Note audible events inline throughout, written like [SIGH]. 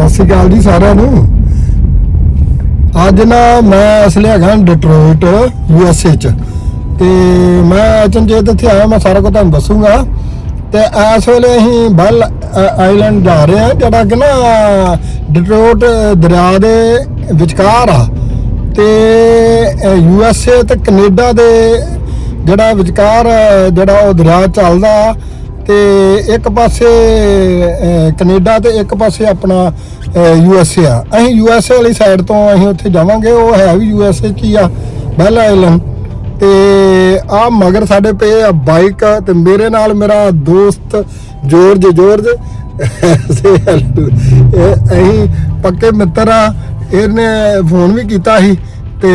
ਸਤਿ ਸ਼੍ਰੀ ਅਕਾਲ ਜੀ ਸਾਰਿਆਂ ਨੂੰ। ਅੱਜ ਨਾ ਮੈਂ ਅਸਲ ਹੈਗਾ ਡਿਟਰੋਇਟ ਯੂ ਐਸ ਏ ਚ। ਤੇ ਮੈਂ ਅਚਨਚੇਤ ਇੱਥੇ ਆਇਆ, ਮੈਂ ਸਾਰਾ ਕੁਝ ਤੁਹਾਨੂੰ ਦੱਸੂਗਾ। ਤੇ ਇਸ ਵੇਲੇ ਅਸੀਂ ਬਲ ਆਈਲੈਂਡ ਜਾ ਰਹੇ ਹਾਂ, ਜਿਹੜਾ ਕਿ ਨਾ ਡਿਟਰੋਇਟ ਦਰਿਆ ਦੇ ਵਿਚਕਾਰ ਆ। ਤੇ ਯੂ ਐਸ ਏ ਤੇ ਕੈਨੇਡਾ ਦੇ ਜਿਹੜਾ ਵਿਚਕਾਰ ਜਿਹੜਾ ਉਹ ਦਰਿਆ ਚੱਲਦਾ ਤੇ ਇੱਕ ਪਾਸੇ ਅਹ, ਕੈਨੇਡਾ ਤੇ ਇੱਕ ਪਾਸੇ ਆਪਣਾ ਯੂ ਐਸ ਏ ਆ। ਅਸੀਂ ਯੂ ਐਸ ਏ ਵਾਲੀ ਸਾਈਡ ਤੋਂ ਅਸੀਂ ਉੱਥੇ ਜਾਵਾਂਗੇ ਉਹ ਹੈ ਵੀ ਯੂ ਐਸ ਏ ਕੀ ਆ ਬੈਲ ਆਈਲੈਂਡ ਤੇ ਆ ਮਗਰ ਸਾਡੇ ਪਏ ਆ ਬਾਈਕ ਤੇ ਮੇਰੇ ਨਾਲ ਮੇਰਾ ਦੋਸਤ ਜੋਰਜ ਜੋਰਜ ਅਸੀਂ ਪੱਕੇ ਮਿੱਤਰ ਆ ਇਹਨੇ ਫੋਨ ਵੀ ਕੀਤਾ ਸੀ ਤੇ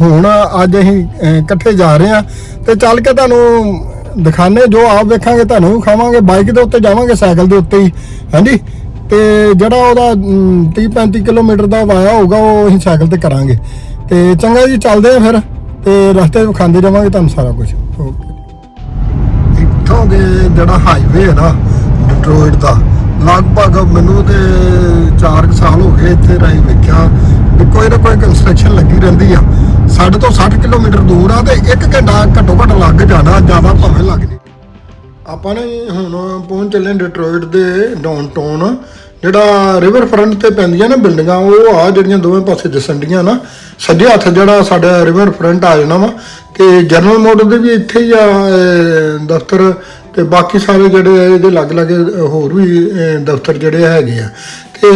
ਹੁਣ ਅੱਜ ਅਸੀਂ ਇਕੱਠੇ ਜਾ ਰਹੇ ਆ। ਤੇ ਚੱਲ ਕੇ ਤੁਹਾਨੂੰ ਦਿਖਾਣੇ ਜੋ ਆਪ ਵੇਖਾਂਗੇ ਤੁਹਾਨੂੰ ਵੀ ਖਾਵਾਂਗੇ ਬਾਈਕ ਦੇ ਉੱਤੇ ਜਾਵਾਂਗੇ, ਸਾਈਕਲ ਦੇ ਉੱਤੇ ਹੀ। ਹਾਂਜੀ? ਤੇ ਜਿਹੜਾ ਉਹਦਾ 30 35 ਕਿਲੋਮੀਟਰ ਦਾ ਵਾਇਆ ਹੋਊਗਾ, ਉਹ ਅਸੀਂ ਸਾਈਕਲ ਤੇ ਕਰਾਂਗੇ। ਤੇ ਚੰਗਾ ਜੀ, ਚੱਲਦੇ ਆ ਫਿਰ। ਤੇ ਰਸਤੇ ਵਿੱਚ ਖਾਂਦੇ ਜਾਵਾਂਗੇ ਤੁਹਾਨੂੰ ਸਾਰਾ ਕੁਝ ਓਕੇ ਇੱਥੋਂ ਦੇ ਜਿਹੜਾ ਹਾਈਵੇ ਹੈ ਨਾ ਡਿਟਰੋਇਟ ਦਾ, ਲਗਭਗ ਮੈਨੂੰ ਤੇ 4 ਸਾਲ ਹੋ ਗਏ ਇੱਥੇ ਰਾਈ ਵੇਖਿਆ ਕੋਈ ਨਾ ਕੋਈ ਕੰਸਟਰਕਸ਼ਨ ਲੱਗੀ ਰਹਿੰਦੀ ਆ। ਸਾਡੇ ਤੋਂ 60 ਕਿਲੋਮੀਟਰ ਦੂਰ ਆ ਤੇ 1 ਘੰਟਾ ਘੱਟੋ ਘੱਟ ਲੱਗ ਜਾਣਾ, ਜ਼ਿਆਦਾ ਭਾਵੇਂ ਲੱਗ ਜੇ। ਆਪਾਂ ਨੇ ਹੁਣ ਪਹੁੰਚ ਚੱਲੇ ਡਿਟਰੋਇਟ ਦੇ ਡਾਊਨਟਾਊਨ। ਜਿਹੜਾ ਰਿਵਰ ਫਰੰਟ ਤੇ ਪੈਂਦੀਆਂ ਨੇ ਬਿਲਡਿੰਗਾਂ, ਉਹ ਆ ਜਿਹੜੀਆਂ ਦੋਵੇਂ ਪਾਸੇ ਦਿਸਣਡੀਆਂ ਨਾ। ਸੱਜੇ ਹੱਥ ਜਿਹੜਾ ਸਾਡਾ ਰਿਵਰ ਫਰੰਟ ਆ ਜਾਣਾ ਵਾ, ਤੇ ਜਨਰਲ ਮੋਟਰ ਦੇ ਵੀ ਇੱਥੇ ਹੀ ਆ ਦਫ਼ਤਰ, ਤੇ ਬਾਕੀ ਸਾਰੇ ਜਿਹੜੇ ਇਹਦੇ ਲੱਗ ਲੱਗੇ ਹੋਰ ਵੀ ਦਫ਼ਤਰ ਜਿਹੜੇ ਹੈਗੇ ਆ। ਤੇ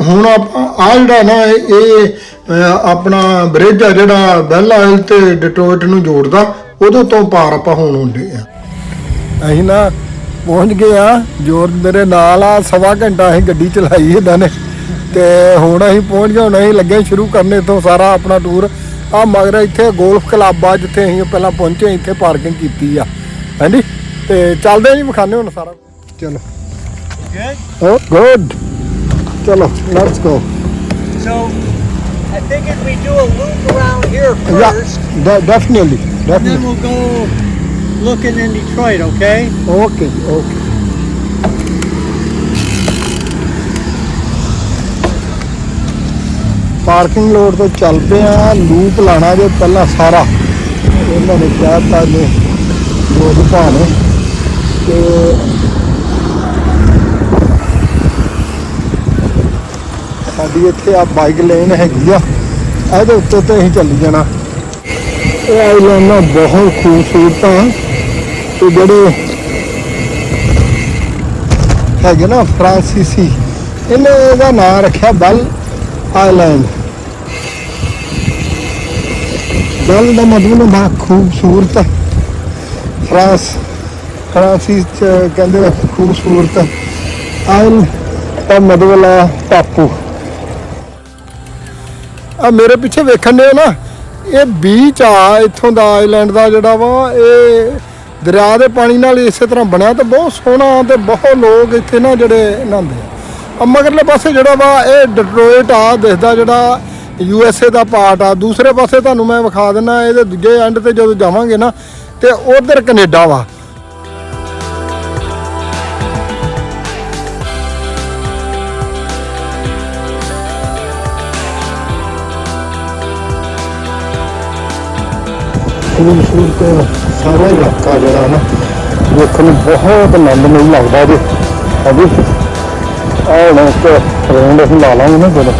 ਹੁਣ ਆਪਾਂ ਆ ਜਿਹੜਾ ਨਾ ਇਹ ਆਪਣਾ ਬ੍ਰਿਜ ਆ ਜਿਹੜਾ ਬੈਲ ਆਇਲ ਤੇ ਡਿਟਰੋਇਟ ਨੂੰ ਜੋੜਦਾ ਉਹਦੇ ਤੋਂ ਪਾਰ ਆਪਾਂ ਹੁਣ ਹੁੰਦੇ ਆ। ਅਸੀਂ ਨਾ ਪਹੁੰਚ ਗਏ ਆ ਜੋਰ ਮੇਰੇ ਨਾਲ ਆ ਸਵਾ ਘੰਟਾ ਅਸੀਂ ਗੱਡੀ ਚਲਾਈ ਇਹਨਾਂ ਨੇ। ਤੇ ਹੁਣ ਅਸੀਂ ਪਹੁੰਚ ਗਏ ਹੁਣ ਅਸੀਂ ਲੱਗੇ ਸ਼ੁਰੂ ਕਰਨੇ ਤੋਂ ਸਾਰਾ ਆਪਣਾ ਟੂਰ ਆ ਮਗਰ ਇੱਥੇ 골ਫ ਕਲੱਬ ਆ ਜਿੱਥੇ ਅਸੀਂ ਪਹਿਲਾਂ ਪਹੁੰਚੇ ਇੱਥੇ ਪਾਰਕਿੰਗ ਕੀਤੀ ਆ। ਹਾਂਜੀ ਤੇ ਚੱਲਦੇ ਆ ਜੀ ਵਿਖਾਣੇ ਹੁਣ ਸਾਰਾ। ਚਲੋ। Good. ਓ ਗੁੱਡ ਚਲੋ let's go So I figured we do a loop around here first, definitely and then definitely we'll go looking in Detroit. Okay? ਜੀ ਓਕੇ ਪਾਰਕਿੰਗ ਲੋਡ ਤੋਂ ਚੱਲ ਪਏ ਆ ਲੂਪ ਲਾਣਾ ਜੇ ਪਹਿਲਾਂ ਸਾਰਾ ਇਹਨਾਂ ਨੇ ਕਿਹਾ ਤਾਂ ਨੇ ਲੋਕ ਭਾਣੇ ਤੇ ਸਾਡੀ ਇੱਥੇ ਆ ਬਾਈਕ ਲੇਨ ਹੈਗੀ ਆ। ਇਹਦੇ ਉੱਤੇ ਤੇ ਅਸੀਂ ਚੱਲੀ ਜਾਣਾ। ਇਹ ਆਈਲੈਂਡਾਂ ਬਹੁਤ ਖੂਬਸੂਰਤ ਆ। ਤੇ ਜਿਹੜੇ ਹੈਗੇ ਨਾ ਫਰਾਂਸੀਸੀ ਇਹਨੇ ਇਹਦਾ ਨਾਮ ਰੱਖਿਆ ਬਲ ਆਈਲੈਂਡ ਬਲ ਦਾ ਮਤਲਬ ਨਾ ਖੂਬਸੂਰਤ। ਫਰਾਂਸ ਫਰਾਂਸੀਸ ਚ ਕਹਿੰਦੇ ਖੂਬਸੂਰਤ। ਆਇਲ ਦਾ ਮਤਲਬ ਆ ਟਾਪੂ। ਆ ਮੇਰੇ ਪਿੱਛੇ ਵੇਖਣ ਦੇ ਨਾ, ਇਹ ਬੀਚ ਆ, ਇੱਥੋਂ ਦਾ ਆਈਲੈਂਡ ਦਾ ਜਿਹੜਾ ਵਾ, ਇਹ ਦਰਿਆ ਦੇ ਪਾਣੀ ਨਾਲ ਇਸੇ ਤਰ੍ਹਾਂ ਬਣਿਆ ਤੇ ਬਹੁਤ ਸੋਹਣਾ ਤੇ ਬਹੁਤ ਲੋਕ ਇੱਥੇ ਨਾ ਜਿਹੜੇ ਨਹਾਉਂਦੇ ਆ। ਮਗਰਲੇ ਪਾਸੇ ਜਿਹੜਾ ਵਾ, ਇਹ ਡਿਟਰੋਇਟ ਆ ਦਿਸਦਾ ਜਿਹੜਾ ਯੂ ਐਸ ਏ ਦਾ ਪਾਰਟ ਆ। ਦੂਸਰੇ ਪਾਸੇ ਤੁਹਾਨੂੰ ਮੈਂ ਵਿਖਾ ਦਿੰਦਾ, ਇਹਦੇ ਦੂਜੇ ਐਂਡ ਤੇ ਜਦੋਂ ਜਾਵਾਂਗੇ ਨਾ, ਤੇ ਉਧਰ ਕੈਨੇਡਾ ਵਾ। ਖੂਬਸੂਰਤ ਸਾਰਾ ਇਲਾਕਾ ਜਿਹੜਾ ਨਾ, ਵੇਖਣ ਨੂੰ ਬਹੁਤ ਆਨੰਦਮਈ ਲੱਗਦਾ ਜੀ। ਅਭੀ ਆਹ ਹੁਣ ਇੱਕ ਰੌਂਡ ਅਸੀਂ ਲਾ ਲਾਂਗੇ ਨਾ ਜਦੋਂ।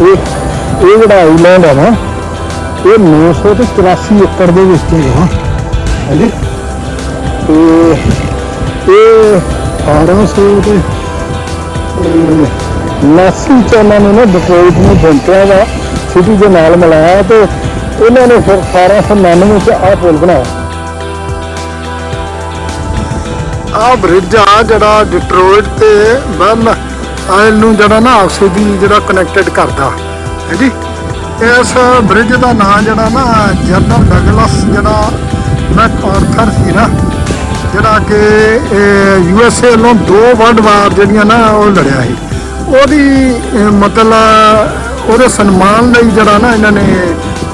ਇਹ ਇਹ ਜਿਹੜਾ ਆਈਲੈਂਡ ਹੈ ਨਾ, ਇਹ 984 ਏਕੜ ਦੇ ਵਿੱਚ ਹੈਗਾ ਹਾਂਜੀ। ਤੇ ਇਹ 1800 ਤੇ ਨਾਸੀ ਚ ਉਹਨਾਂ ਨਾ ਡਿਟਰੋਇਟ ਨੂੰ ਬੈਂਕਾਂ ਦਾ ਸਿਟੀ ਦੇ ਨਾਲ ਮਿਲਾਇਆ ਤੇ ਉਹਨਾਂ ਨੇ ਫਿਰ 1899 ਚ ਆਹ ਪੁਲ ਬਣਾਇਆ। ਆਹ ਬ੍ਰਿਜ ਆ ਜਿਹੜਾ ਡਿਟਰੋਇਟ ਤੇ ਬਨ ਆਇਲ ਨੂੰ ਜਿਹੜਾ ਨਾ ਆਪਸ ਦੀ ਜਿਹੜਾ ਕਨੈਕਟਡ ਕਰਦਾ। ਹੈ ਜੀ? ਇਸ ਬ੍ਰਿਜ ਦਾ ਨਾਮ ਜਿਹੜਾ ਨਾ ਜਨਰਲ ਡਗਲਸ ਜਿਹੜਾ ਮੈਕ ਆਰਥਰ ਸੀ ਨਾ, ਜਿਹੜਾ ਕਿ ਯੂ ਐਸ ਏ ਵੱਲੋਂ ਦੋ ਵਰਲਡ ਵਾਰ ਜਿਹੜੀਆਂ ਨਾ ਉਹ ਲੜਿਆ ਸੀ। ਉਹਦੀ ਮਤਲਬ, ਉਹਦੇ ਸਨਮਾਨ ਲਈ ਜਿਹੜਾ ਨਾ ਇਹਨਾਂ ਨੇ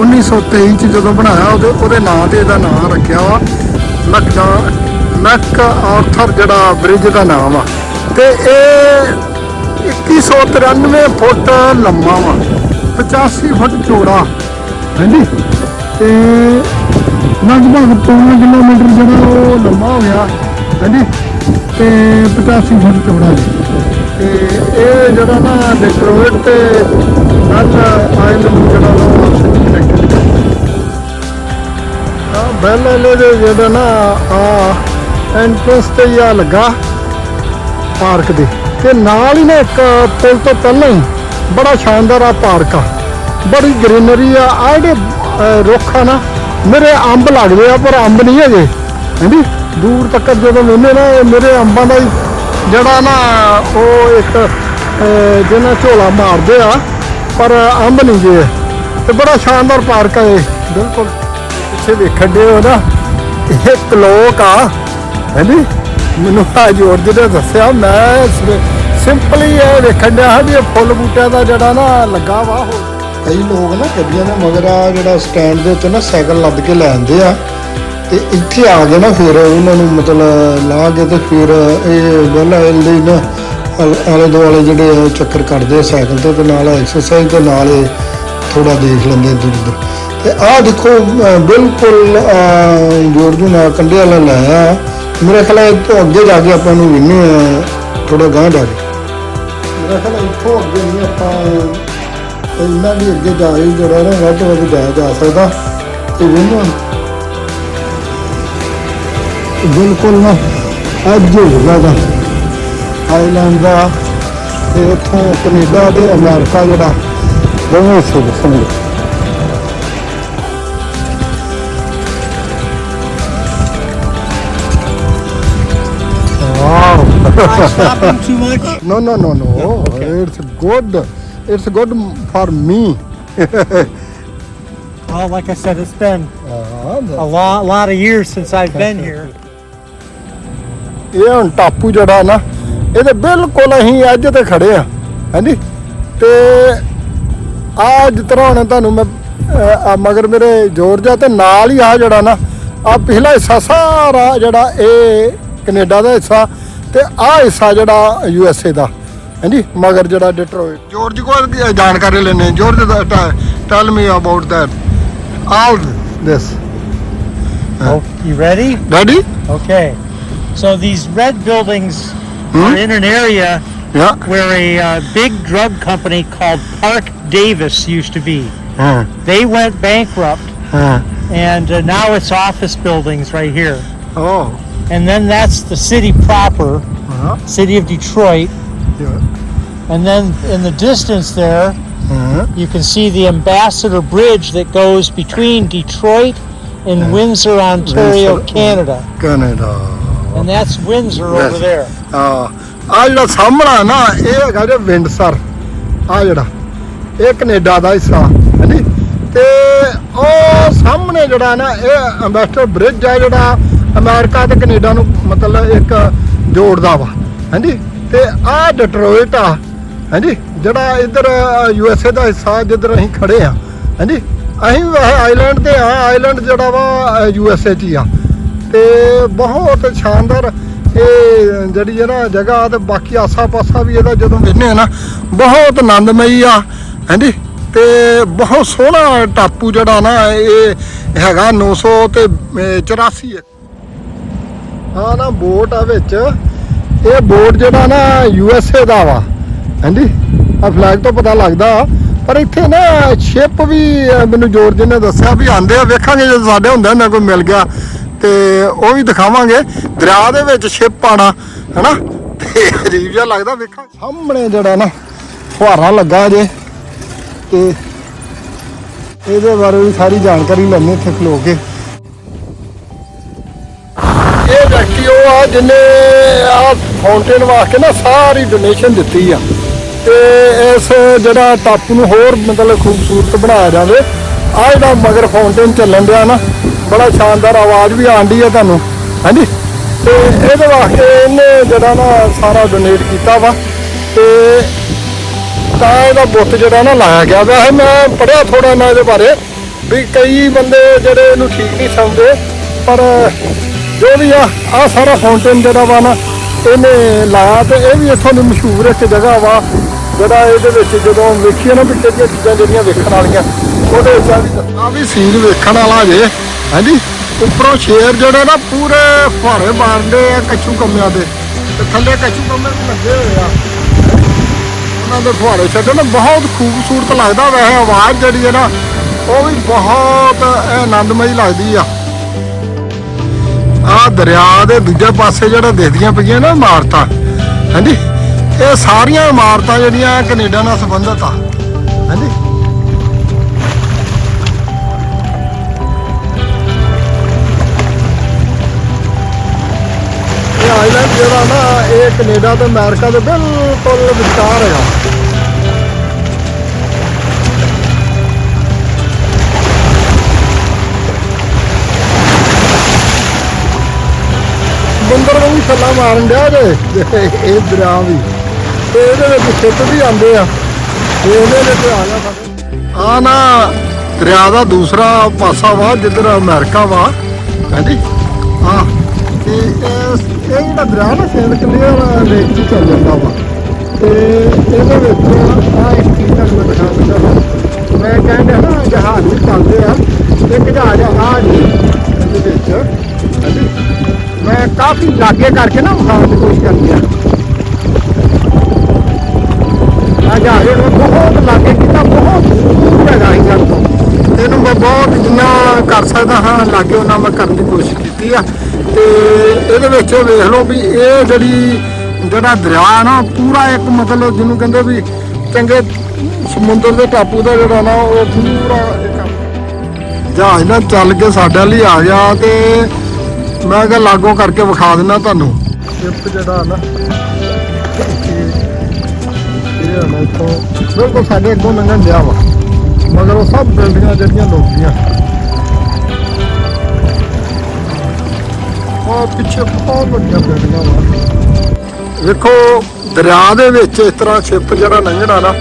1923 ਚ ਜਦੋਂ ਬਣਾਇਆ ਉਹਦੇ ਉਹਦੇ ਨਾਂ ਤੇ ਇਹਦਾ ਨਾਮ ਰੱਖਿਆ ਵਾ। ਮੈਕ ਮੈਕ ਆਰਥਰ ਜਿਹੜਾ ਬ੍ਰਿਜ ਦਾ ਨਾਮ ਆ। ਤੇ ਇਹ 2193 ਫੁੱਟ ਲੰਮਾ ਵਾ 85 ਫੁੱਟ ਚੌੜਾ। ਹਾਂਜੀ। ਤੇ ਲਗਭਗ 3 ਕਿਲੋਮੀਟਰ ਜਿਹੜਾ ਉਹ ਲੰਮਾ ਹੋ ਗਿਆ। ਹਾਂਜੀ। ਤੇ 85 ਫੁੱਟ ਚੌੜਾ ਤੇ ਇਹ ਜਿਹੜਾ ਨਾ ਡਿਟਰੋਇਟ ਤੇ ਨਲ ਆਇਲੈਂਡ ਜਿਹੜਾ ਆ ਬੈਲ ਜਿਹੜਾ ਨਾ ਆ ਐਂਟਰੈਂਸ ਤੇ ਹੀ ਆ ਲੱਗਾ ਪਾਰਕ ਦੇ। ਤੇ ਨਾਲ ਹੀ ਨਾ ਇੱਕ ਪੁਲ ਤੋਂ ਪਹਿਲਾਂ ਹੀ ਬੜਾ ਸ਼ਾਨਦਾਰ ਆ ਪਾਰਕ ਆ। ਬੜੀ ਗ੍ਰੀਨਰੀ ਆ। ਆ ਜਿਹੜੇ ਰੁੱਖ ਆ ਨਾ ਮੇਰੇ ਅੰਬ ਲੱਗਦੇ ਆ ਪਰ ਅੰਬ ਨਹੀਂ ਹੈਗੇ। ਹਾਂਜੀ? ਦੂਰ ਤੱਕ ਜਦੋਂ ਵੇਨੇ ਨਾ ਇਹ ਮੇਰੇ ਅੰਬਾਂ ਦਾ ਹੀ ਜਿਹੜਾ ਨਾ ਉਹ ਇੱਕ ਅਹ, ਜਿਹਨਾਂ ਝੋਲਾ ਮਾਰਦੇ ਆ ਪਰ ਅੰਬ ਨਹੀਂ ਜੇ ਤੇ ਬੜਾ ਸ਼ਾਨਦਾਰ ਪਾਰਕ ਆ ਇਹ। ਬਿਲਕੁਲ। ਪਿੱਛੇ ਵੇਖਣ ਦੇ ਹੋ ਨਾ ਇਹ ਕਲੋਕ ਆ ਹਾਂਜੀ ਮੈਨੂੰ ਆ ਜੋਰਜ ਨੇ ਦੱਸਿਆ, ਮੈਂ ਸਿੰਪਲੀ ਇਹ ਵੇਖਣ ਡਿਆ ਹਾਂ ਵੀ ਇਹ ਫੁੱਲ ਬੂਟਿਆਂ ਦਾ ਜਿਹੜਾ ਨਾ ਲੱਗਾ ਵਾ ਉਹ। ਕਈ ਲੋਕ ਨਾ ਗੱਡੀਆਂ ਦੇ ਮਗਰ ਆ, ਜਿਹੜਾ ਸਟੈਂਡ ਦੇ ਉੱਤੇ ਨਾ ਸਾਈਕਲ ਲੱਦ ਕੇ ਲੈ ਆਉਂਦੇ ਆ, ਤੇ ਇੱਥੇ ਆ ਗਏ ਨਾ ਫਿਰ ਉਹਨਾਂ ਨੂੰ ਮਤਲਬ ਲਾ ਕੇ ਤੇ ਫਿਰ ਇਹ ਵੈਲਾ ਲਈ ਨਾ ਆਲੇ- ਦੁਆਲੇ ਜਿਹੜੇ ਚੱਕਰ ਕੱਢਦੇ ਆ ਸਾਈਕਲ ਤੇ ਨਾਲ ਐਕਸਰਸਾਈਜ਼ ਦੇ ਨਾਲ ਇਹ ਥੋੜਾ ਦੇਖ ਲੈਂਦੇ ਦੂਰ ਦੂਰ ਤੇ ਆਹ ਦੇਖੋ ਬਿਲਕੁਲ ਜੋਰਜੂ ਨਾਲ ਕੰਡੇ ਵਾਲਾ ਲਾਇਆ। ਮੇਰੇ ਖਿਆਲ ਇਹ ਤੋਂ ਅੱਗੇ ਜਾ ਕੇ ਆਪਾਂ ਨੂੰ ਵਿੰਨੇ ਥੋੜਾ ਗਾਂਹ ਜਾ ਕੇ। ਮੇਰਾ ਖਿਆਲ ਇੱਥੋਂ ਅੱਗੇ ਨਹੀਂ ਆਪਾਂ ਇੰਨਾ ਵੀ ਅੱਗੇ ਜਾ ਹੀ ਜਿਹੜਾ ਨਾ ਵੱਧ ਵੱਧ ਜਾਇਆ ਜਾ ਸਕਦਾ। ਤੇ ਵਿੰਨੇ ਬਿਲਕੁਲ ਨਾ ਅੱਜ ਦਾ ਆਈਲੈਂਡ ਦਾ ਤੇ ਉੱਥੋਂ ਕੈਨੇਡਾ ਤੇ ਅਮਰੀਕਾ ਜਿਹੜਾ। ਦੋਵੇਂ ਸੁਣ ਸੁਣ I stopping too much? no, no, no, no. It's good. It's good for me. Well, like I said, it's been Ah, a lot, lot of years since I've been here. ਇਹ ਹੁਣ ਟਾਪੂ ਜਿਹੜਾ ਨਾ ਇਹਦੇ ਬਿਲਕੁਲ ਅਸੀਂ ਅੱਜ ਤੇ ਖੜੇ ਆ ਹਾਂਜੀ ਤੇ ਆ ਜਿਸ ਤਰ੍ਹਾਂ ਹੁਣ ਤੁਹਾਨੂੰ ਮੈਂ ਅਹ, ਆ ਮਗਰ ਮੇਰੇ ਜੋਰਜਾ ਤੇ ਨਾਲ ਹੀ ਆ ਜਿਹੜਾ ਨਾ ਆ ਪਿਛਲਾ ਹਿੱਸਾ ਸਾਰਾ ਜਿਹੜਾ ਇਹ ਕੈਨੇਡਾ ਦਾ ਹਿੱਸਾ ਤੇ ਆ ਹਿੱਸਾ ਜਿਹੜਾ ਯੂ ਐਸ ਏ ਦਾ ਹਾਂਜੀ ਮਗਰ ਜਿਹੜਾ ਡਿਟਰੋਇਟ ਜੋਰਜ ਕੋਲ ਜਾਣਕਾਰੀ ਲੈਣੇ George tell me about that all this Oh, you ready? Daddy Okay. So these red buildings are in an area ਯਾ where a uh, big drug company called Park Davis used to be. ਹਾਂ They went bankrupt, ਹਾਂ and uh, now it's office buildings right here. O And then that's the city proper, ਹਾਂ city of Detroit. ਯਾ And then in the distance there, ਹਾਂ you can see the Ambassador Bridge that goes between Detroit and Windsor, Ontario, Windsor, Canada. Canada And that's Windsor Yes. over there. ਆ ਆ ਜਿਹੜਾ ਸਾਹਮਣਾ ਨਾ ਇਹ ਹੈਗਾ ਜੇ ਵਿੰਡਸਰ ਆ ਜਿਹੜਾ ਇਹ ਕੈਨੇਡਾ ਦਾ ਹਿੱਸਾ ਹਾਂਜੀ ਤੇ ਉਹ ਸਾਹਮਣੇ ਜਿਹੜਾ ਨਾ ਇਹ ਐਮਬੈਸਡਰ ਬ੍ਰਿਜ ਆ ਜਿਹੜਾ ਅਮਰੀਕਾ ਤੇ ਕੈਨੇਡਾ ਨੂੰ ਮਤਲਬ ਇੱਕ ਜੋੜਦਾ ਵਾ ਹਾਂਜੀ? ਤੇ ਆ ਡਟਰੋਇਟ ਆ ਹਾਂਜੀ? ਜਿਹੜਾ ਇੱਧਰ ਯੂ ਐਸ ਏ ਦਾ ਹਿੱਸਾ ਜਿੱਧਰ ਅਸੀਂ ਖੜੇ ਆ ਹਾਂਜੀ? ਅਸੀਂ ਆਈਲੈਂਡ ਤੇ ਆ ਆਈਲੈਂਡ ਜਿਹੜਾ ਵਾ ਯੂ ਐਸ ਏ ਚ ਹੀ ਆ। ਤੇ ਬਹੁਤ ਸ਼ਾਨਦਾਰ ਇਹ ਜਿਹੜੀ ਹੈ ਨਾ ਜਗ੍ਹਾ ਤੇ ਬਾਕੀ ਆਸਾ ਪਾਸਾ ਵੀ ਇਹਦਾ ਜਦੋਂ ਵੇਖਦੇ ਆ ਨਾ ਬਹੁਤ ਆਨੰਦਮਈ ਆ ਹਾਂਜੀ? ਤੇ ਬਹੁਤ ਸੋਹਣਾ ਟਾਪੂ ਜਿਹੜਾ ਨਾ ਇਹ ਹੈਗਾ 900 ਤੇ ਅਹ, 84 ਆ ਨਾ ਬੋਟ ਆ ਵਿੱਚ। ਇਹ ਬੋਟ ਜਿਹੜਾ ਨਾ ਯੂ ਐਸ ਏ ਦਾ ਵਾ। ਹਾਂਜੀ? ਆ ਫਲੈਗ ਤੋਂ ਪਤਾ ਲੱਗਦਾ। ਪਰ ਇੱਥੇ ਨਾ ਸ਼ਿਪ ਵੀ ਮੈਨੂੰ ਜੋਰਜ ਨੇ ਦੱਸਿਆ ਵੀ ਆਂਦੇ ਆ। ਵੇਖਾਂਗੇ ਜਦੋਂ ਸਾਡੇ ਹੁੰਦੇ ਹੁੰਦਾ ਕੋਈ ਮਿਲ ਗਿਆ। ਤੇ ਉਹ ਵੀ ਦਿਖਾਵਾਂਗੇ। ਦਰਿਆ ਦੇ ਵਿੱਚ ਸ਼ਿਪ ਆਣਾ ਹੈਨਾ? ਤੇ ਅਜੀਬ ਜਿਹਾ ਲੱਗਦਾ, ਵੇਖਾਂ। ਸਾਹਮਣੇ ਜਿਹੜਾ ਨਾ ਫੁਹਾਰਾ ਲੱਗਾ ਜੇ। ਤੇ ਇਹਦੇ ਬਾਰੇ ਵੀ ਸਾਰੀ ਜਾਣਕਾਰੀ ਲੈਣੀ ਇੱਥੇ ਖਲੋ ਕੇ। ਆ ਜਿਹਨੇ ਆ ਫਾਊਂਟੇਨ ਵਾਸਤੇ ਨਾ ਸਾਰੀ ਡੋਨੇਸ਼ਨ ਦਿੱਤੀ ਆ। ਤੇ ਇਸ ਜਿਹੜਾ ਟਾਪੂ ਨੂੰ ਹੋਰ ਮਤਲਬ ਖੂਬਸੂਰਤ ਬਣਾਇਆ ਜਾਵੇ ਆ ਜਿਹੜਾ ਮਗਰ ਫਾਊਂਟੇਨ ਚੱਲਣ ਡਿਆ ਨਾ, ਬੜਾ ਸ਼ਾਨਦਾਰ ਆਵਾਜ਼ ਵੀ ਆਉਂਦੀ ਆ ਤੁਹਾਨੂੰ। ਹਾਂਜੀ? ਤੇ ਇਹਦੇ ਵਾਸਤੇ ਇਹਨੇ ਜਿਹੜਾ ਨਾ ਸਾਰਾ ਡੋਨੇਟ ਕੀਤਾ ਵਾ। ਤੇ ਤਾਂ ਇਹਦਾ ਬੁੱਤ ਜਿਹੜਾ ਨਾ ਲਾਇਆ ਗਿਆ ਵੈਸੇ ਮੈਂ ਪੜਿਆ ਥੋੜਾ ਨਾ ਇਹਦੇ ਬਾਰੇ। ਵੀ ਕਈ ਬੰਦੇ ਜਿਹੜੇ ਇਹਨੂੰ ਠੀਕ ਨਹੀਂ ਸਮਝਦੇ, ਪਰ ਜੋ ਵੀ ਆ ਆ ਸਾਰਾ ਫਾਊਂਟੇਨ ਜਿਹੜਾ ਵਾ ਨਾ, ਇਹਨੇ ਲਾਇਆ ਤੇ ਇਹ ਵੀ ਇੱਥੋਂ ਦੀ ਮਸ਼ਹੂਰ ਇੱਕ ਜਗ੍ਹਾ ਵਾ, ਜਿਹੜਾ ਇਹਦੇ ਵਿੱਚ ਜਦੋਂ ਵੇਖੀਏ ਨਾ ਪਿੱਛੇ ਕਿਹੜੀਆਂ ਚੀਜ਼ਾਂ ਜਿਹੜੀਆਂ ਵੇਖਣ ਵਾਲੀਆਂ, ਉਹਦੇ ਵਿੱਚ ਆ ਵੀ ਸੀਨ ਵੇਖਣ ਵਾਲਾ ਜੇ, ਹਾਂਜੀ? ਉੱਪਰੋਂ ਸ਼ੇਰ ਜਿਹੜੇ ਨਾ ਪੂਰੇ ਫੁਹਾਰੇ ਮਾਰਦੇ ਆ ਕੱਛੂ ਕੰਮਿਆਂ ਦੇ, ਤੇ ਥੱਲੇ ਕੱਛੂ ਕੰਮੇ ਵੀ ਲੱਗੇ ਹੋਏ ਆ। ਉਹਨਾਂ ਦੇ ਫੁਹਾਰੇ ਛੱਡਣ ਬਹੁਤ ਖੂਬਸੂਰਤ ਲੱਗਦਾ ਵੈਸੇ ਆਵਾਜ਼ ਜਿਹੜੀ ਹੈ ਨਾ, ਉਹ ਵੀ ਬਹੁਤ ਆਨੰਦਮਈ ਲੱਗਦੀ ਆ। ਆ ਦਰਿਆ ਦੇ ਦੂਜੇ ਪਾਸੇ ਜਿਹੜਾ ਦੇਖਦੀਆਂ ਪਈਆਂ ਨਾ ਇਮਾਰਤਾਂ, ਹਾਂਜੀ, ਇਹ ਸਾਰੀਆਂ ਇਮਾਰਤਾਂ ਜਿਹੜੀਆਂ ਕੈਨੇਡਾ ਨਾਲ ਸੰਬੰਧਿਤ ਆ, ਹਾਂਜੀ। ਇਹ ਆਈਲੈਂਡ ਜਿਹੜਾ ਨਾ, ਇਹ ਕੈਨੇਡਾ ਤੇ ਅਮਰੀਕਾ ਦੇ ਬਿਲਕੁਲ ਵਿਚਕਾਰ ਹੈਗਾ ਬੰਦਰ ਨੂੰ ਛੱਲਾ ਮਾਰਨ ਡਿਆ ਜੇ। ਇਹ ਦਰਿਆ ਵੀ। ਤੇ ਇਹਦੇ ਵਿੱਚ ਛਿੱਪ ਵੀ ਆਉਂਦੇ ਆ। ਤੇ ਇਹਦੇ ਵਿੱਚ ਆ ਜਾ ਆ ਨਾ ਦਰਿਆ ਦਾ ਦੂਸਰਾ ਪਾਸਾ ਵਾ, ਜਿੱਧਰ ਅਮਰੀਕਾ ਵਾ। ਹਾਂਜੀ। ਆ, ਤੇ ਇਹ ਜਿਹੜਾ ਦਰਿਆ ਨਾ ਸੇਂਟ ਕਲੀਅਰ ਲੇਕ ਚ ਚੱਲ ਜਾਂਦਾ ਵਾ। ਤੇ ਇਹਦੇ ਵਿੱਚ ਆ ਇੱਕ ਚੀਜ਼ ਤੁਹਾਨੂੰ ਦਿਖਾ ਦਿੰਦਾ ਮੈਂ ਕਹਿੰਦਾ ਨਾ, ਜਹਾਜ਼ ਵੀ ਚੱਲਦੇ ਆ। ਇੱਕ ਜਹਾਜ਼ ਆ ਜੀ, ਇਹਦੇ ਵਿੱਚ। ਮੈਂ ਕਾਫੀ ਲਾਗੇ ਕਰਕੇ ਨਾ ਵਿਖਾਉਣ ਦੀ ਕੋਸ਼ਿਸ਼ ਕਰਦੀ ਆ। ਆ ਜਹਾਜ਼ ਨੂੰ ਬਹੁਤ ਲਾਗੇ ਕੀਤਾ, ਬਹੁਤ ਦੂਰ ਹੈਗਾ ਸੀ ਤੋਂ। ਇਹਨੂੰ ਮੈਂ ਬਹੁਤ ਜਿੰਨਾ ਕਰ ਸਕਦਾ ਹਾਂ, ਲਾਗੇ ਉਹਨਾਂ ਮੈਂ ਕਰਨ ਦੀ ਕੋਸ਼ਿਸ਼ ਕੀਤੀ ਆ। ਤੇ ਇਹਦੇ ਵਿੱਚ ਵੇਖ ਲਓ ਵੀ ਇਹ ਜਿਹੜੀ ਜਿਹੜਾ ਦਰਿਆ ਹੈ ਨਾ, ਪੂਰਾ ਇੱਕ ਮਤਲਬ ਜਿਹਨੂੰ ਕਹਿੰਦੇ ਵੀ ਚੰਗੇ ਸਮੁੰਦਰ ਦੇ ਟਾਪੂ ਦਾ ਜਿਹੜਾ ਨਾ, ਉਹ ਪੂਰਾ ਜਹਾਜ਼ ਨਾਲ ਚੱਲ ਕੇ ਸਾਡੇ ਲਈ ਆ ਗਿਆ ਤੇ ਮੈਂ ਕਿਹਾ ਲਾਗੋਂ ਕਰਕੇ ਵਿਖਾ ਦਿੰਦਾ ਤੁਹਾਨੂੰ। ਸ਼ਿਪ ਜਿਹੜਾ ਨਾ ਇਹ ਆ ਨਾ ਇੱਥੋਂ ਬਿਲਕੁਲ ਸਾਡੇ ਅੱਗੋਂ ਲੰਘਣ ਡਿਆ ਵਾ। ਮਗਰ ਉਹ ਸਭ ਬਿਲਡਿੰਗਾਂ ਜਿਹੜੀਆਂ ਲੋਕੀਆਂ। ਉਹ ਪਿੱਛੇ ਬਹੁਤ ਵੱਡੀਆਂ ਬਿਲਡਿੰਗਾਂ ਵਾ। ਵੇਖੋ ਦਰਿਆ ਦੇ ਵਿੱਚ ਇਸ ਤਰ੍ਹਾਂ ਸ਼ਿਪ ਜਿਹੜਾ ਲੰਘਣਾ ਨਾ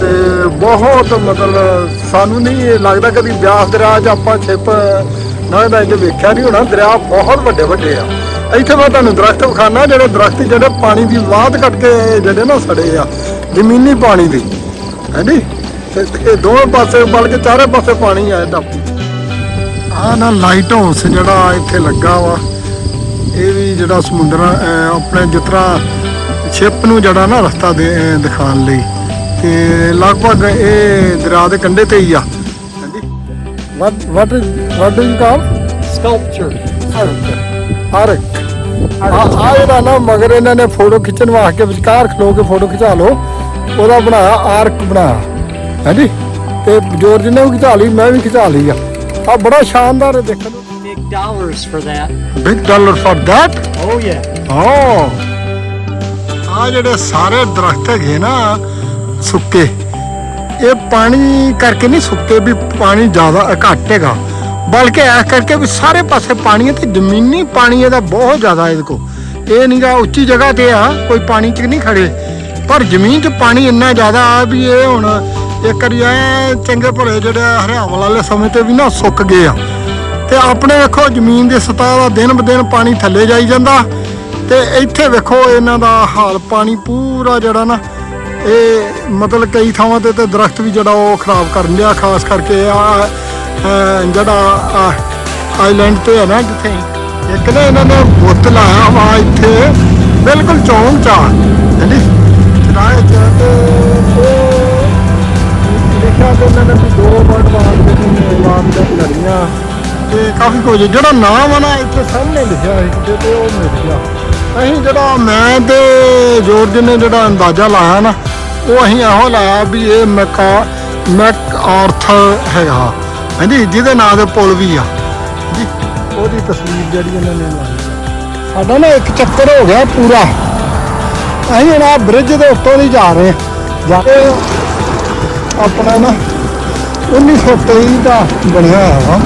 ਤੇ ਬਹੁਤ ਮਤਲਬ ਸਾਨੂੰ ਨਹੀਂ ਲੱਗਦਾ ਕਦੀ ਬਿਆਸ ਦਰਿਆ 'ਚ ਆਪਾਂ ਸ਼ਿਪ ਲੰਘਦਾ ਇੰਜ ਵੇਖਿਆ ਨਹੀਂ ਹੋਣਾ, ਦਰਿਆ ਬਹੁਤ ਵੱਡੇ ਵੱਡੇ ਆ। ਇੱਥੇ ਮੈਂ ਤੁਹਾਨੂੰ ਦਰਖਤ ਵਿਖਾਣਾ ਜਿਹੜੇ ਦਰਖਤ ਜਿਹੜੇ ਪਾਣੀ ਦੀ ਵਾਧ ਕੱਟ ਕੇ ਜਿਹੜੇ ਨਾ ਸੜੇ ਆ, ਜ਼ਮੀਨੀ ਪਾਣੀ ਦੀ। ਹੈਨੀ ਤੇ ਇਹ ਦੋਵੇਂ ਪਾਸੇ ਬਲਕਿ ਚਾਰੇ ਪਾਸੇ ਪਾਣੀ ਆ ਟਾਪੂ ਆ ਨਾ ਲਾਈਟ ਹਾਊਸ ਜਿਹੜਾ ਇੱਥੇ ਲੱਗਾ ਵਾ, ਇਹ ਵੀ ਜਿਹੜਾ ਸਮੁੰਦਰਾਂ ਆਪਣੇ ਜਿਸ ਤਰ੍ਹਾਂ ਸ਼ਿਪ ਨੂੰ ਜਿਹੜਾ ਨਾ ਰਸਤਾ ਦੇ ਦਿਖਾਉਣ ਲਈ। ਤੇ ਲਗਭਗ ਇਹ ਦਰਿਆ ਦੇ ਕੰਢੇ ਤੇ ਹੀ ਆ। What what what do you call Sculpture. Arch ਆ ਆ ਜਿਹੜਾ ਨਾ ਮਗਰ ਇਹਨਾਂ ਨੇ ਫੋਟੋ ਖਿੱਚਣ ਵਾਸਤੇ ਵਿਚਕਾਰ ਖਲੋ ਕੇ ਫੋਟੋ ਖਿਚਾ ਲਓ। ਉਹਦਾ ਬਣਾਇਆ ਆਰਕ ਬਣਾਇਆ। ਹਾਂਜੀ? ਤੇ ਜੋਰਜ ਨੇ ਵੀ ਖਿਚਾ ਲਈ ਮੈਂ ਵੀ ਖਿਚਾ ਲਈ ਆ। ਆ ਬੜਾ ਸ਼ਾਨਦਾਰ ਹੈ ਦੇਖਣ ਨੂੰ। Big dollars for that. Big dollar for that? Oh yeah. ਓ ਆ ਜਿਹੜੇ ਸਾਰੇ ਦਰਖਤ ਹੈਗੇ ਨਾ ਸੁੱਕੇ। ਇਹ ਪਾਣੀ ਕਰਕੇ ਨਹੀਂ ਸੁੱਕੇ ਵੀ ਪਾਣੀ ਜ਼ਿਆਦਾ ਘੱਟ ਹੈਗਾ। ਬਲਕਿ ਇਸ ਕਰਕੇ ਵੀ ਸਾਰੇ ਪਾਸੇ ਪਾਣੀ ਹੈ ਤੇ ਜ਼ਮੀਨੀ ਪਾਣੀ ਇਹਦਾ ਬਹੁਤ ਜ਼ਿਆਦਾ ਇਹਦੇ ਕੋ ਇਹ ਨਹੀਂਗਾ ਉੱਚੀ ਜਗ੍ਹਾ ਤੇ ਆ, ਕੋਈ ਪਾਣੀ 'ਚ ਨਹੀਂ ਖੜੇ। ਪਰ ਜ਼ਮੀਨ 'ਚ ਪਾਣੀ ਇੰਨਾ ਜ਼ਿਆਦਾ ਆ ਵੀ ਇਹ ਹੁਣ ਇੱਕ ਵਾਰੀ ਐ ਚੰਗੇ ਭਲੇ ਜਿਹੜੇ ਹਰਿਆਵਲ ਵਾਲੇ ਸਮੇਂ ਤੇ ਵੀ ਨਾ ਸੁੱਕ ਗਏ ਆ। ਤੇ ਆਪਣੇ ਵੇਖੋ ਜ਼ਮੀਨ ਦੀ ਸਤਹ ਦਾ ਦਿਨ ਬ ਦਿਨ ਪਾਣੀ ਥੱਲੇ ਜਾਈ ਜਾਂਦਾ। ਤੇ ਇੱਥੇ ਵੇਖੋ ਇਹਨਾਂ ਦਾ ਹਾਲ, ਪਾਣੀ ਪੂਰਾ ਜਿਹੜਾ ਨਾ ਇਹ ਮਤਲਬ ਕਈ ਥਾਵਾਂ ਤੇ ਤੇ ਦਰਖਤ ਵੀ ਜਿਹੜਾ ਉਹ ਖਰਾਬ ਕਰਨ ਲਿਆ ਖਾਸ ਕਰਕੇ ਆ ਜਿਹੜਾ ਆਈਲੈਂਡ ਤੇ ਹੈ ਨਾ ਜਿੱਥੇ। ਇੱਕ ਨਾ ਇਹਨਾਂ ਨੇ ਬੁੱਤ ਲਾਇਆ ਵਾ ਇੱਥੇ, ਬਿਲਕੁਲ ਚੌਂਕ ਚਾ ਹਾਂਜੀ ਚਰਾਏ ਚ ਤੇ ਉਹ ਲਿਖਿਆ ਤੇ ਇਹਨਾਂ ਨੇ ਦੋ ਵਰਡ ਬਾਅਦ ਵਿੱਚ ਨਾਮ ਦੇ ਲੜੀਆਂ ਤੇ ਕਾਫੀ ਕੁਝ, ਜਿਹੜਾ ਨਾਮ ਆ ਨਾ, ਇੱਥੇ ਸਾਹਮਣੇ ਲਿਖਿਆ ਹੈ ਤੇ ਉਹ ਮਿਲ ਗਿਆ। ਅਸੀਂ ਜਿਹੜਾ, ਮੈਂ ਤੇ ਜੋਰਜ ਨੇ ਜਿਹੜਾ ਅੰਦਾਜ਼ਾ ਲਾਇਆ ਨਾ ਉਹ ਅਸੀਂ ਇਹੋ ਲਾਇਆ ਵੀ ਇਹ ਮੈਕਾ ਮੈਕ ਆਰਥਰ ਹੈਗਾ। ਹਾਂਜੀ ਜਿਹਦੇ ਨਾਂ ਦੇ ਪੁਲ ਵੀ ਆ। ਜੀ, ਉਹਦੀ ਤਸਵੀਰ ਜਿਹੜੀ ਇਹਨਾਂ ਨੇ ਲਾਈ ਸਾਡਾ ਨਾ ਇੱਕ ਚੱਕਰ ਹੋ ਗਿਆ ਪੂਰਾ। ਅਸੀਂ ਹੁਣ ਆ ਬ੍ਰਿਜ ਦੇ ਉੱਤੋਂ ਨਹੀਂ ਜਾ ਰਹੇ ਹਾਂ। ਜਾ ਕੇ ਆਪਣਾ ਨਾ 1923 ਦਾ ਬਣਿਆ ਹੋਇਆ ਵਾ।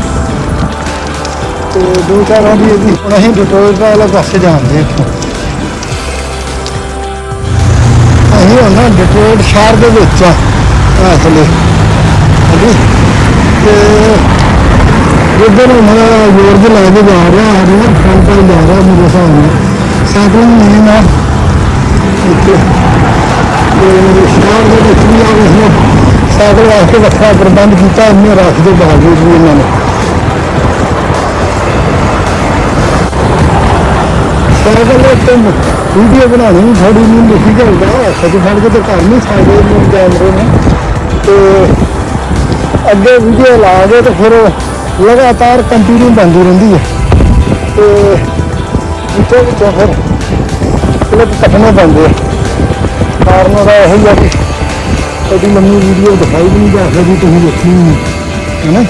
ਤੇ ਦੋ ਚਾਰਾਂ ਦੀ ਇਹਦੀ ਹੁਣ ਅਸੀਂ ਡਿਟਰੋਇਟ ਵਾਲੇ ਪਾਸੇ ਜਾਂਦੇ ਹਾਂ ਇੱਥੋਂ। ਅਸੀਂ ਹੁਣ ਨਾ ਡਿਟਰੋਇਟ ਸ਼ਹਿਰ ਦੇ ਵਿੱਚ ਆ ਅਸਲੇ ਹਾਂਜੀ। ਤੇ ਜਿੱਧਰ ਨੂੰ ਜ਼ੋਰ ਦੇ ਲੈ ਕੇ ਜਾ ਰਿਹਾ ਹਾਂ ਨਾ ਫਰੰਟ ਤੋਂ ਜਾ ਰਿਹਾ ਮੇਰੇ ਹਿਸਾਬ ਨਾਲ। ਸਾਈਕਲਿੰਗ ਨਹੀਂ ਨਾ ਇੱਥੇ। ਸ਼ਹਿਰ ਦੇ ਵਿੱਚ ਵੀ ਆ ਗਏ ਸਾਈਕਲ ਵਾਸਤੇ ਵੱਖਰਾ ਪ੍ਰਬੰਧ ਕੀਤਾ, ਇੰਨੇ ਰੱਖ ਦੇ ਬਾਵਜੂਦ ਵੀ ਇਹਨਾਂ ਨੇ। ਸਾਈਕਲ ਦੇ ਵੀਡੀਓ ਬਣਾਉਣੀ ਵੀ ਥੋੜੀ ਨਹੀਂ ਲਿਖੀ ਜਾਂਦਾ ਸੱਚ ਫੜ ਕੇ ਤਾਂ ਕਰ ਨਹੀਂ ਸਕਦੇ ਨੂੰ ਕੈਮਰੇ ਨੇ। ਤੇ ਅੱਗੇ ਵੀਡੀਓ ਲਾ ਕੇ ਤੇ ਫਿਰ ਲਗਾਤਾਰ ਕੰਟੀਨਿਊ ਬੰਦੀ ਰਹਿੰਦੀ ਹੈ। ਤੇ ਵਿੱਚੋਂ ਵਿੱਚੋਂ ਫਿਰ ਕਲਿੱਪ ਕੱਟਣੇ ਪੈਂਦੇ ਆ। ਕਾਰਨ ਉਹਦਾ ਇਹ ਹੀ ਆ ਕਿ ਉਹਦੀ ਲੰਮੀ ਵੀਡੀਓ ਦਿਖਾਈ ਵੀ ਨਹੀਂ ਜਾ ਸਕਦੀ, ਤੁਸੀਂ ਦੇਖੀ ਨਹੀਂ ਹੈ ਨਾ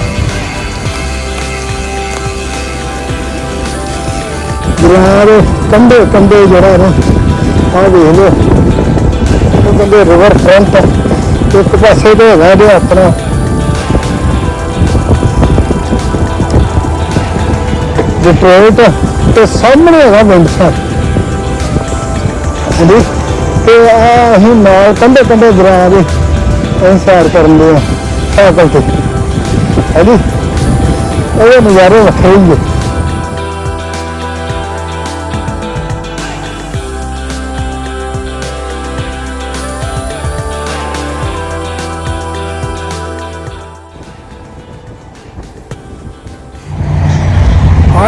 ਯਾਰ ਕੰਢੇ ਕੰਡੇ ਜਿਹੜਾ ਨਾ ਆ ਵੇਖ ਲਓ। ਉਹ ਕੰਡੇ ਰਿਵਰ ਫਰੰਟ ਇੱਕ ਪਾਸੇ ਤੇ ਹੈਗਾ ਜੇ ਆਪਣਾ। ਡਿਟਰੋਇਟ ਤੇ ਸਾਹਮਣੇ ਹੈਗਾ ਵਿੰਡਸਰ ਹਾਂਜੀ। ਤੇ ਆ ਅਸੀਂ ਨਾਲ ਕੰਡੇ ਕੰਡੇ ਗਰਾਂ ਦੇ ਅਸੀਂ ਸੈਰ ਕਰਨ ਦੇ ਆ। ਸਾਈਕਲ ਤੇ ਹੈ ਜੀ ਉਹ ਨਜ਼ਾਰੇ ਵੱਖਰੇ ਹੀ ਹੈ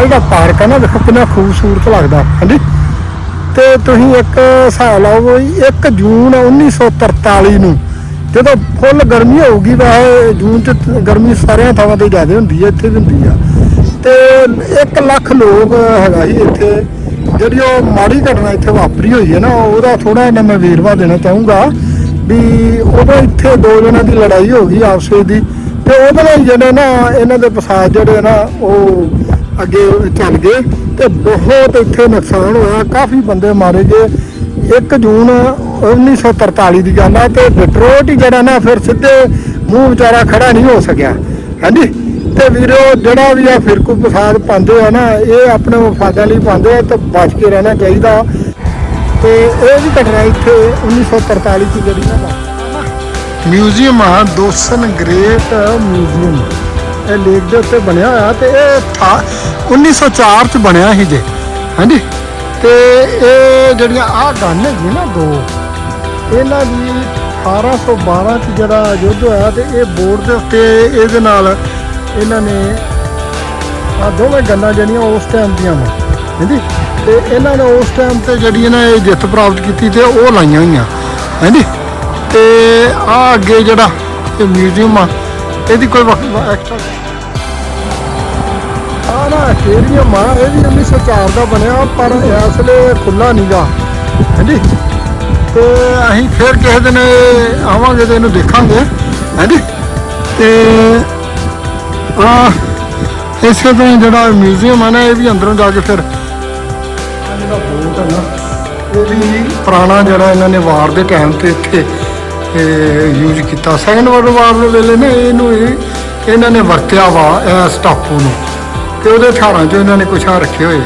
ਜਿਹੜਾ ਪਾਰਕ ਹੈ ਨਾ, ਦੇਖੋ ਕਿੰਨਾ ਖੂਬਸੂਰਤ ਲੱਗਦਾ। ਹਾਂਜੀ? ਤੇ ਤੁਸੀਂ ਇੱਕ ਹਿਸਾਬ ਲਾਓ ਵੀ 1 ਜੂਨ 1943 ਨੂੰ, ਜਦੋਂ ਫੁੱਲ ਗਰਮੀ ਹੋਊਗੀ, ਵੈਸੇ ਜੂਨ ਚ ਗਰਮੀ ਸਾਰਿਆਂ ਥਾਵਾਂ ਤੇ ਜ਼ਿਆਦਾ ਹੁੰਦੀ ਹੈ ਇੱਥੇ ਵੀ ਹੁੰਦੀ ਆ। ਤੇ 1 ਲੱਖ ਲੋਕ ਹੈਗਾ ਸੀ ਇੱਥੇ, ਜਿਹੜੀ ਉਹ ਮਾੜੀ ਘਟਨਾ ਇੱਥੇ ਵਾਪਰੀ ਹੋਈ ਹੈ ਨਾ, ਉਹਦਾ ਥੋੜਾ ਜਿਹਾ ਮੈਂ ਵੇਰਵਾ ਦੇਣਾ ਚਾਹੂੰਗਾ ਵੀ ਉਦੋਂ ਇੱਥੇ ਦੋ ਜਣਾਂ ਦੀ ਲੜਾਈ ਹੋ ਗਈ ਆਪਸ ਵਿੱਚ ਦੀ, ਤੇ ਉਹਦੇ ਨਾਲ ਜਿਹੜੇ ਨਾ, ਇਹਨਾਂ ਦੇ ਫਸਾਦ ਜਿਹੜੇ ਨਾ, ਉਹ ਅੱਗੇ ਚੱਲ ਗਏ ਤੇ ਬਹੁਤ ਇੱਥੇ ਨੁਕਸਾਨ ਹੋਇਆ। ਕਾਫੀ ਬੰਦੇ ਮਾਰੇ ਗਏ। 1 ਜੂਨ 1943 ਦੀ ਗੱਲ ਆ ਤੇ ਡਿਟਰੋਇਟ ਹੀ ਜਿਹੜਾ ਨਾ ਫਿਰ ਸਿੱਧੇ ਮੂੰਹ ਵਿਚਾਰਾ ਖੜਾ ਨਹੀਂ ਹੋ ਸਕਿਆ। ਹਾਂਜੀ? ਤੇ ਵੀਰੋ, ਜਿਹੜਾ ਵੀ ਆ ਫਿਰਕੂ ਫਸਾਦ ਪਾਉਂਦੇ ਆ ਨਾ, ਇਹ ਆਪਣੇ ਮਫਾਦਾਂ ਲਈ ਪਾਉਂਦੇ ਆ ਤੇ ਬਚ ਕੇ ਰਹਿਣਾ ਚਾਹੀਦਾ। ਤੇ ਇਹ ਵੀ ਘਟਨਾ ਇੱਥੇ 1943 ਚ ਜਿਹੜੀ ਨਾ ਮਿਊਜ਼ੀਅਮ ਆ, ਦੋਸਨ ਗ੍ਰੇਟ ਮਿਊਜ਼ੀਅਮ। ਇਹ ਲੇਕ ਦੇ ਉੱਤੇ ਬਣਿਆ ਹੋਇਆ ਤੇ ਇਹ ਥਾ 1904 ਚ ਬਣਿਆ ਸੀ ਜੇ, ਹਾਂਜੀ? ਤੇ ਇਹ ਜਿਹੜੀਆਂ ਆਹ ਗੰਨ ਹੈਗੀ ਨਾ ਦੋ, ਇਹਨਾਂ ਦੀ 1812 ਚ ਜਿਹੜਾ ਯੁੱਧ ਹੋਇਆ ਤੇ ਇਹ ਬੋਰਡ ਦੇ ਉੱਤੇ ਇਹਦੇ ਨਾਲ ਇਹਨਾਂ ਨੇ ਆ ਦੋਵੇਂ ਗੰਨਾਂ ਜਿਹੜੀਆਂ ਉਸ ਟਾਈਮ ਦੀਆਂ ਨੇ, ਹਾਂਜੀ? ਤੇ ਇਹਨਾਂ ਨੇ ਉਸ ਟਾਈਮ ਤੇ ਜਿਹੜੀ ਇਹਨਾਂ ਇਹ ਜਿੱਤ ਪ੍ਰਾਪਤ ਕੀਤੀ ਤੇ ਉਹ ਲਾਈਆਂ ਹੋਈਆਂ, ਹਾਂਜੀ? ਤੇ ਆ ਅੱਗੇ ਜਿਹੜਾ ਇਹ ਮਿਊਜ਼ੀਅਮ ਆ ਇਹਦੀ ਕੋਈ ਐਕਸਟਰਾ ਆ ਨਾ ਐਕਵੇਰੀਅਮ ਆ ਇਹ ਵੀ 1904 ਦਾ ਬਣਿਆ ਪਰ ਇਸ ਵੇਲੇ ਖੁੱਲਾ ਨਹੀਂਗਾ ਹਾਂਜੀ? ਤੇ ਅਸੀਂ ਫਿਰ ਕਿਸੇ ਦਿਨ ਆਵਾਂਗੇ ਤੇ ਇਹਨੂੰ ਦੇਖਾਂਗੇ। ਹਾਂਜੀ? ਤੇ ਆ ਇਸੇ ਤਰ੍ਹਾਂ ਜਿਹੜਾ ਮਿਊਜ਼ੀਅਮ ਆ ਨਾ ਇਹ ਵੀ ਅੰਦਰੋਂ ਜਾ ਕੇ ਫਿਰ ਜਿਹੜਾ ਬੋਟ ਹੈ ਨਾ। ਇਹ ਵੀ ਪੁਰਾਣਾ ਜਿਹੜਾ ਇਹਨਾਂ ਨੇ ਵਾਰ ਦੇ ਟਾਈਮ ਤੇ ਇੱਥੇ ਯੂਜ਼ ਕੀਤਾ। ਸੈਕੰਡ ਵਰਲਡ ਵਾਰ ਦੇ ਵੇਲੇ ਨਾ ਇਹਨੂੰ ਇਹ ਇਹਨਾਂ ਨੇ ਵਰਤਿਆ ਵਾ ਇਸ ਟਾਪੂ ਨੂੰ। ਤੇ ਉਹਦੇ ਹਥਿਆਰਾਂ 'ਚ ਇਹਨਾਂ ਨੇ ਕੁਛ ਆ ਰੱਖੇ ਹੋਏ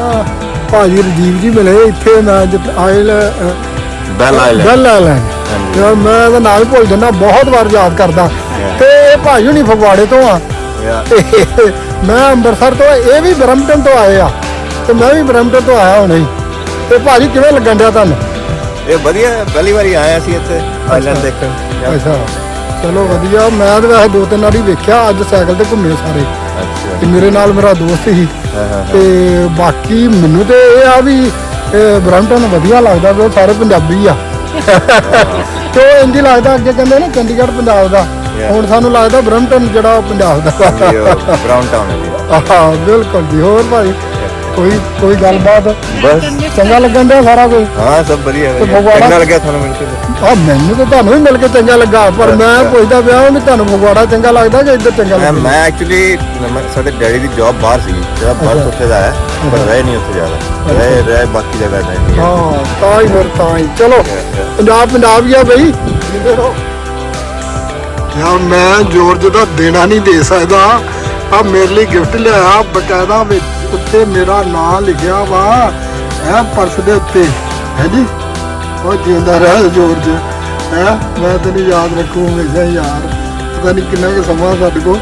ਆ। ਭਾਜੀ ਰਜੀਵ ਜੀ ਮਿਲੇ ਇੱਥੇ ਮੈਂ ਜਿੱਤ ਆਇਲ ਬੈਲ ਬੈਲ ਆਇਲੈਂਡ ਯਾਰ ਮੈਂ ਇਹਦਾ ਨਾਮ ਹੀ ਭੁੱਲ ਜਾਂਦਾ ਬਹੁਤ ਵਾਰ ਯਾਦ ਕਰਦਾ। ਤੇ ਇਹ ਭਾਜੀ ਹੁਣੀ ਫਗਵਾੜੇ ਤੋਂ ਆ। ਮੈਂ ਅੰਮ੍ਰਿਤਸਰ ਤੋਂ ਇਹ ਵੀ ਬਰਮਟਨ ਤੋਂ ਆਏ ਆ। ਤੇ ਮੈਂ ਵੀ ਬਰਮਟਨ ਤੋਂ ਆਇਆ ਹੁਣੇ। ਤੇ ਭਾਜੀ ਕਿਵੇਂ ਲੱਗਣ ਡਿਆ ਤੁਹਾਨੂੰ? ਇਹ ਵਧੀਆ ਹੈ, ਪਹਿਲੀ ਵਾਰੀ ਆਇਆ ਸੀ ਇੱਥੇ ਆਈਲੈਂਡ ਦੇਖਣ. ਅੱਛਾ। ਚਲੋ ਵਧੀਆ ਮੈਂ ਤਾਂ ਵੈਸੇ ਦੋ ਤਿੰਨ ਵਾਰੀ ਵੇਖਿਆ ਅੱਜ ਸਾਈਕਲ ਤੇ ਘੁੰਮੇ ਸਾਰੇ। ਅੱਛਾ। ਤੇ ਮੇਰੇ ਨਾਲ ਮੇਰਾ ਦੋਸਤ ਸੀ। ਹਾਂ, ਹਾਂ, ਤੇ ਬਾਕੀ ਮੈਨੂੰ ਤੇ ਇਹ ਆ ਵੀ ਇਹ ਵਧੀਆ ਲੱਗਦਾ ਵੀ ਉਹ ਸਾਰੇ ਪੰਜਾਬੀ ਆ। ਤੇ ਉਹ ਇੰਜ ਹੀ ਲੱਗਦਾ ਅੱਗੇ ਕਹਿੰਦੇ ਨਾ ਚੰਡੀਗੜ੍ਹ ਪੰਜਾਬ ਦਾ। Yeah. ਹੁਣ ਸਾਨੂੰ ਲੱਗਦਾ ਬਰਮਟਨ ਜਿਹੜਾ ਉਹ ਪੰਜਾਬ ਦਾ। ਬ੍ਰਾਊਨ ਟਾਊਨ ਹੈ ਜੀ। ਆਹ ਬਿਲਕੁਲ ਜੀ ਹੋਰ ਭਾਈ? ਕੋਈ ਕੋਈ ਗੱਲਬਾਤ? ਬਸ। ਚੰਗਾ ਲੱਗਣ ਡਿਆ ਸਾਰਾ ਕੁਝ ਹਾਂ ਸਭ ਵਧੀਆ ਚੰਗਾ ਲੱਗਿਆ ਤੁਹਾਨੂੰ ਮਿਲ ਕੇ ਆ ਮੈਨੂੰ ਤਾਂ ਤੁਹਾਨੂੰ ਵੀ ਮਿਲ ਕੇ ਚੰਗਾ ਲੱਗਾ ਪਰ ਮੈਂ। ਪੁੱਛਦਾ ਪਿਆ ਵੀ ਤੁਹਾਨੂੰ ਫਗਵਾੜਾ ਚੰਗਾ ਲੱਗਦਾ ਕਿ ਇੱਧਰ ਚੰਗਾ ਲੱਗਦਾ? ਮੈਂ ਐਕਚੁਅਲੀ ਸਾਡੇ ਡੈਡੀ ਦੀ ਜੌਬ ਬਾਹਰ ਸੀ ਜਿਹੜਾ। ਬਰਥ ਉੱਥੇ ਦਾ ਹੈ ਪਰ। ਰਹੇ ਨਹੀਂ ਉੱਥੇ ਜ਼ਿਆਦਾ। ਰਹੇ ਰਹੇ ਬਾਕੀ ਜਗ੍ਹਾ ਨਹੀਂ ਹੈ। ਹਾਂ ਤਾਂ ਹੀ ਫਿਰ ਤਾਂ ਹੀ। ਚਲੋ. ਪੰਜਾਬ ਪੰਜਾਬ ਹੀ ਆ ਬਈ। ਜਿੰਦੇ ਰਹੋ ਯਾਰ ਮੈਂ ਜੋਰਜ ਦਾ ਦੇਣਾ ਨਹੀਂ ਦੇ ਸਕਦਾ। ਆ ਮੇਰੇ ਲਈ ਗਿਫਟ ਲਿਆਇਆ ਬਕਾਇਦਾ ਵਿੱਚ। ਉੱਤੇ ਮੇਰਾ ਨਾਮ ਲਿਖਿਆ ਵਾ। ਇਹ ਪਰਸ ਦੇ ਉੱਤੇ। ਹੈ ਜੀ? ਉਹ ਜਿੰਦਾ ਰਹਿ ਜੋਰਜ ਹੈ ਮੈਂ ਤੈਨੂੰ ਯਾਦ ਰੱਖੂ ਹਮੇਸ਼ਾ ਯਾਰ। ਪਤਾ ਨਹੀਂ ਕਿੰਨਾ ਕੁ ਸਮਾਂ ਸਾਡੇ ਕੋਲ।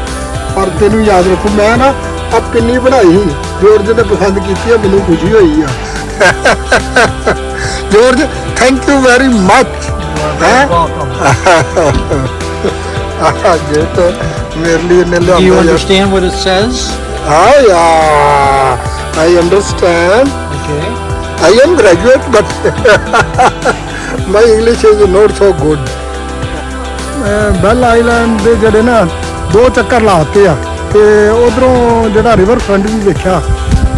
ਪਰ ਤੈਨੂੰ ਯਾਦ ਰੱਖੂ ਮੈਂ ਨਾ ਆ ਪਿੰਨੀ ਬਣਾਈ ਸੀ। ਜੋਰਜ ਨੇ ਪਸੰਦ ਕੀਤੀ ਆ ਮੈਨੂੰ ਖੁਸ਼ੀ ਹੋਈ ਆ। [LAUGHS] George thank you very much ਹੈ? ਜੇ ਤਾਂ ਮੇਰੇ ਲਈ ਇਹਨੇ Do you ਲਿਆਂਦਾ ਯਾਰ। understand what ਹਾਂ yeah I understand Okay. I am graduate, but [LAUGHS] my English is not so good. Belle island ਦੇ ਜਿਹੜੇ ਨਾ ਦੋ ਚੱਕਰ ਲਾਤੇ ਆ। ਤੇ ਉਧਰੋਂ ਜਿਹੜਾ ਰਿਵਰ ਫਰੰਟ ਵੀ ਵੇਖਿਆ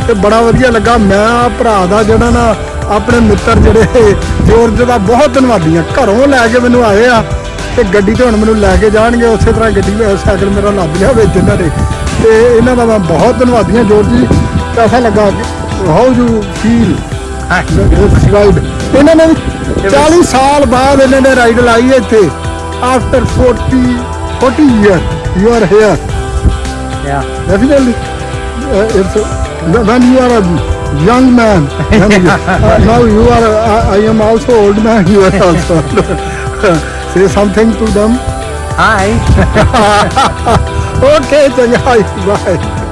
ਤੇ ਬੜਾ ਵਧੀਆ ਲੱਗਾ। ਮੈਂ ਆਹ ਭਰਾ ਦਾ ਜਿਹੜਾ ਨਾ ਆਪਣੇ ਮਿੱਤਰ ਜਿਹੜੇ ਜੋਰਜ ਦਾ ਬਹੁਤ ਧੰਨਵਾਦੀ ਆ ਘਰੋਂ ਲੈ ਕੇ ਮੈਨੂੰ ਆਏ ਆ ਤੇ ਗੱਡੀ ਤੇ ਹੁਣ ਮੈਨੂੰ ਲੈ ਕੇ ਜਾਣਗੇ। ਉਸੇ ਤਰ੍ਹਾਂ ਗੱਡੀ ਸਾਈਕਲ ਮੇਰਾ ਲੱਭ ਲਿਆ ਵਿੱਚ ਇਹਨਾਂ ਨੇ ਤੇ ਇਹਨਾਂ ਦਾ ਮੈਂ ਬਹੁਤ ਧੰਨਵਾਦੀ ਆ ਜੋਰਜ ਜੀ ਕੈਸਾ ਲੱਗਾ ਹਾਊ ਯੂ ਫੀਲ ਇਸ ਰਾਈਡ ਇਹਨਾਂ ਨੇ ਵੀ 40 ਸਾਲ ਬਾਅਦ ਇਹਨਾਂ ਨੇ ਰਾਈਡ ਲਾਈ ਹੈ ਇੱਥੇ after 40 40 year you are here Yeah. definitely uh, it's uh, when you are a young man when you, uh, now you are uh, I am also old man you are also say something to them Hi. OK，祝你好运，祝你。